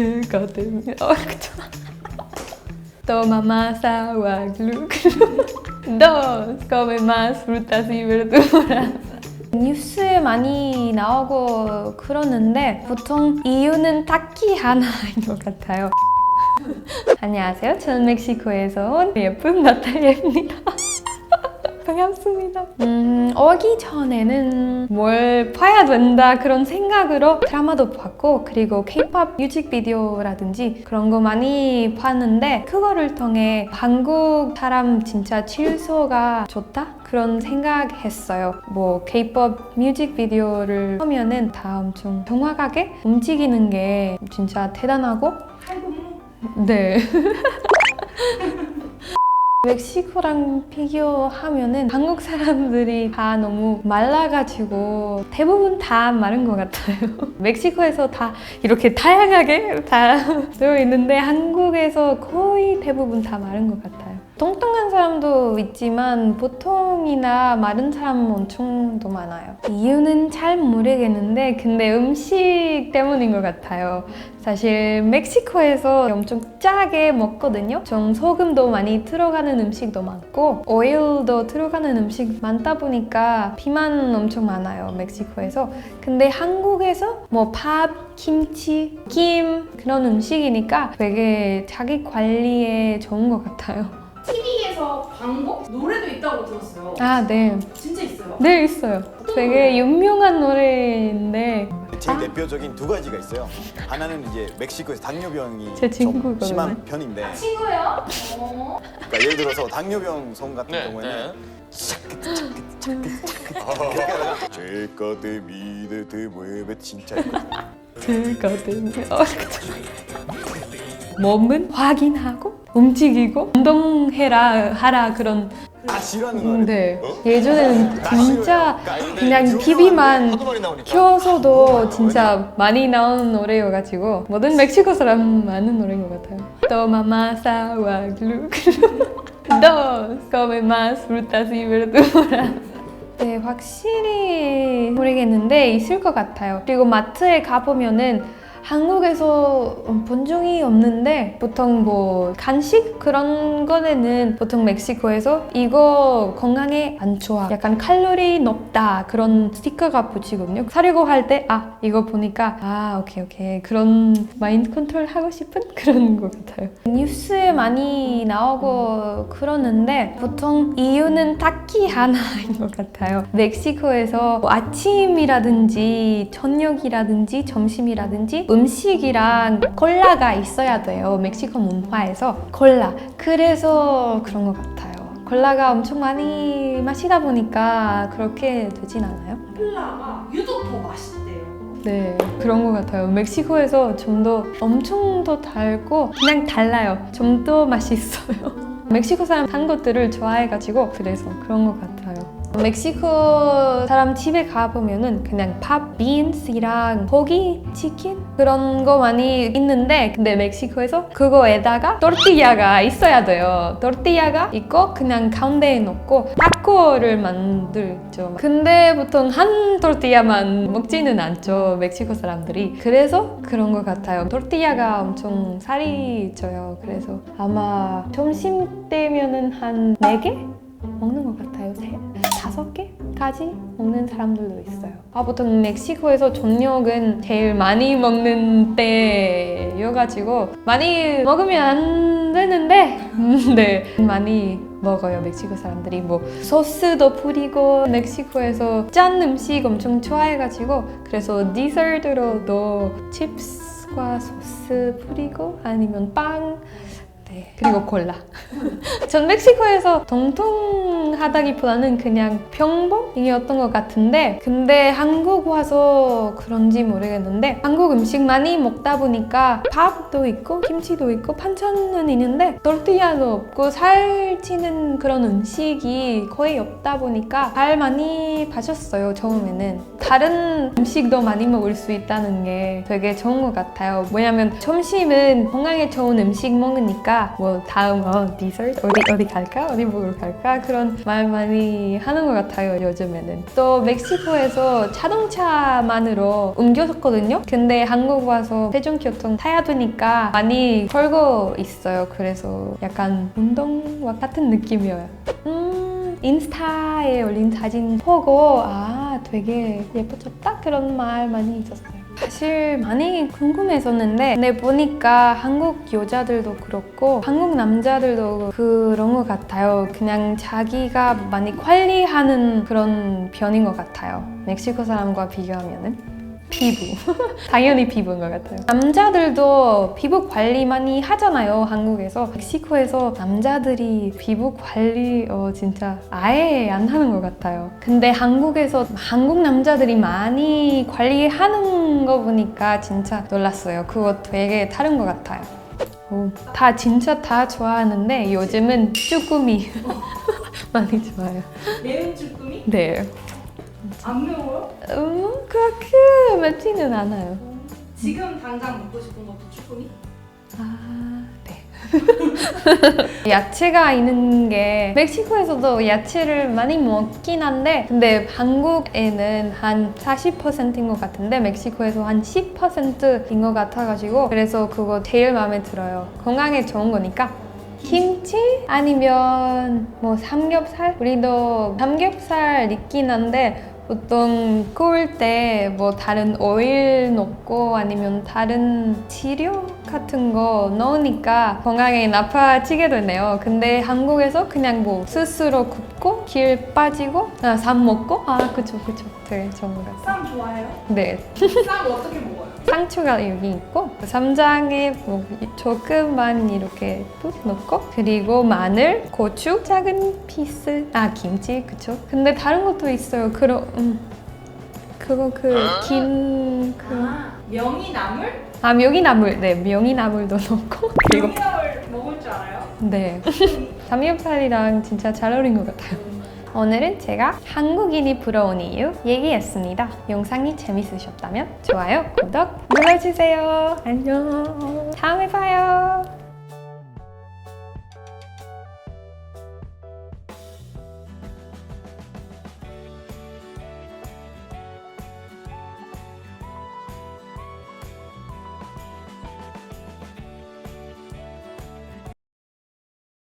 즐거든 Toma masa agua glu come más frutas y verduras 뉴스에 많이 나오고 그러는데 보통 이유는 딱히 하나인 것 같아요. 안녕하세요. 저는 멕시코에서 온 예쁜 나탈리아입니다 반갑습니다. 음, 오기 전에는 뭘 봐야 된다 그런 생각으로 드라마도 봤고 그리고 K-pop 뮤직비디오라든지 그런 거 많이 봤는데 그거를 통해 한국 사람 진짜 질서가 좋다 그런 생각했어요. 뭐 K-pop 뮤직비디오를 보면은 다 엄청 정확하게 움직이는 게 진짜 대단하고 네. 멕시코랑 비교하면은 한국 사람들이 다 너무 말라가지고 대부분 다 마른 것 같아요. 멕시코에서 다 이렇게 다양하게 다 되어 있는데 한국에서 거의 대부분 다 마른 것 같아요. 뚱뚱한 사람도 있지만 보통이나 마른 사람 엄청 더 많아요. 이유는 잘 모르겠는데 근데 음식 때문인 것 같아요. 사실 멕시코에서 엄청 짜게 먹거든요. 좀 소금도 많이 들어가는 음식도 많고 오일도 들어가는 음식 많다 보니까 비만 엄청 많아요. 멕시코에서. 근데 한국에서 뭐 밥, 김치, 김 그런 음식이니까 되게 자기 관리에 좋은 것 같아요. TV에서 광고 노래도 있다고 들었어요. 아, 네. 진짜 있어요. 네, 있어요. 되게 유명한 노래인데 제일 아. 대표적인 두 가지가 있어요. 하나는 이제 멕시코에서 당뇨병이 제 좀 친구거든요. 심한 편인데, 친구예요? 어. 그러니까 예를 들어서 당뇨병 송 같은 네, 경우에는 이렇게 하다가 제거 때 미드 때 뭐에 진짜 들거든요. 몸은 확인하고 움직이고 운동해라 하라 그런 다 싫어하는 거예요. 네 예전에는 진짜 그냥 TV만 하도 많이 나오니까. 켜서도 진짜 많이 나오는 노래여가지고 모든 멕시코 사람 아는 노래인 것 같아요. Toma más agua, glu glu. Dos, come más frutas y verduras. 네, 확실히 모르겠는데 있을 것 같아요. 그리고 마트에 가보면은 한국에서 본 적이 없는데 보통 뭐 간식? 그런 거에는 보통 멕시코에서 이거 건강에 안 좋아. 약간 칼로리 높다. 그런 스티커가 붙이거든요. 사려고 할 때 아 이거 보니까 아 오케이 오케이. 그런 마인드 컨트롤 하고 싶은 그런 것 같아요. 뉴스에 많이 나오고 그러는데 보통 이유는 딱히 하나인 것 같아요. 멕시코에서 뭐 아침이라든지 저녁이라든지 점심이라든지 음식이랑 콜라가 있어야 돼요. 멕시코 문화에서 콜라. 그래서 그런 것 같아요. 콜라가 엄청 많이 마시다 보니까 그렇게 되진 않아요? 콜라가 유독 더 맛있대요. 네, 그런 것 같아요. 멕시코에서 좀 더 엄청 더 달고 그냥 달라요. 좀 더 맛있어요. 멕시코 사람 단 것들을 좋아해가지고 그래서 그런 것 같아요. 멕시코 사람 집에 가보면은 그냥 밥, 빈스랑 고기, 치킨 그런 거 많이 있는데 근데 멕시코에서 그거에다가 토르티야가 있어야 돼요. 토르티야가 있고 그냥 가운데에 넣고 타코를 만들죠. 근데 보통 한 토르티야만 먹지는 않죠. 멕시코 사람들이. 그래서 그런 것 같아요. 토르티야가 엄청 살이 쪄요. 그래서 아마 점심 때면은 한 4개? 먹는 것 같아요. 세, 다섯 개까지 먹는 사람들도 있어요. 아, 보통 멕시코에서 저녁은 제일 많이 먹는 때여가지고 많이 먹으면 안 되는데, 음, 네 많이 먹어요 멕시코 사람들이 뭐 소스도 뿌리고 멕시코에서 짠 음식 엄청 좋아해가지고 그래서 디저트로도 칩스과 소스 뿌리고 아니면 빵 네. 그리고 콜라. 전 멕시코에서 동통하다기보다는 그냥 평범이었던 것 같은데, 근데 한국 와서 그런지 모르겠는데, 한국 음식 많이 먹다 보니까 밥도 있고, 김치도 있고, 반찬은 있는데, tortilla도 없고, 살찌는 그런 음식이 거의 없다 보니까 잘 많이 빠졌어요, 처음에는. 다른 음식도 많이 먹을 수 있다는 게 되게 좋은 것 같아요. 왜냐면 점심은 건강에 좋은 음식 먹으니까 뭐 다음 어 디저트 어디 어디 갈까? 어디 먹으러 갈까? 그런 말 많이 하는 것 같아요 요즘에는. 또 멕시코에서 자동차만으로 옮겼었거든요? 근데 한국 와서 대중교통 타야 되니까 많이 걸고 있어요. 그래서 약간 운동과 같은 느낌이에요. 음 인스타에 올린 사진 보고 아 되게 예뻐졌다? 그런 말 많이 있었어요 사실 많이 궁금했었는데 근데 보니까 한국 여자들도 그렇고 한국 남자들도 그런 것 같아요. 그냥 자기가 많이 관리하는 그런 편인 것 같아요. 멕시코 사람과 비교하면은. 피부. 당연히 피부인 것 같아요. 남자들도 피부 관리 많이 하잖아요, 한국에서. 멕시코에서 남자들이 피부 관리, 어, 진짜 아예 안 하는 것 같아요. 근데 한국에서 한국 남자들이 많이 관리하는 거 보니까 진짜 놀랐어요. 그거 되게 다른 것 같아요. 오, 다 진짜 다 좋아하는데 요즘은 쭈꾸미 많이 좋아요. 매운 쭈꾸미? 네. 안 매워요? 음, 그렇게 맵지는 않아요. 지금 당장 먹고 싶은 것도 쭈꾸미? 아, 네. 야채가 있는 게 멕시코에서도 야채를 많이 먹긴 한데 근데 한국에는 한 40%인 것 같은데 멕시코에서 한 10%인 것 같아가지고 그래서 그거 제일 마음에 들어요. 건강에 좋은 거니까. 김치 아니면 뭐 삼겹살 우리도 삼겹살 있긴 한데 보통 구울 때 뭐 다른 오일 넣고 아니면 다른 치료 같은 거 넣으니까 건강에 나빠지게 되네요. 근데 한국에서 그냥 뭐 스스로 굽고 길 빠지고 아, 쌈 먹고 아 그쵸 그쵸 되게 좋은 것 같아요. 쌈 좋아해요? 네 쌈 어떻게 먹어요? 상추가 여기 있고 쌈장에 뭐 조금만 이렇게 뚝 넣고 그리고 마늘, 고추, 작은 피스 아 김치 그쵸? 근데 다른 것도 있어요. 그러 음 그거 그김 그 아, 명이나물? 아 명이나물 네 명이나물도 넣고 그리고 명이나물 먹을 줄 알아요? 네 삼겹살이랑 진짜 잘 어울린 것 같아요. 오늘은 제가 한국인이 부러운 이유 얘기했습니다. 영상이 재밌으셨다면 좋아요, 구독 눌러주세요. 안녕. 다음에 봐요.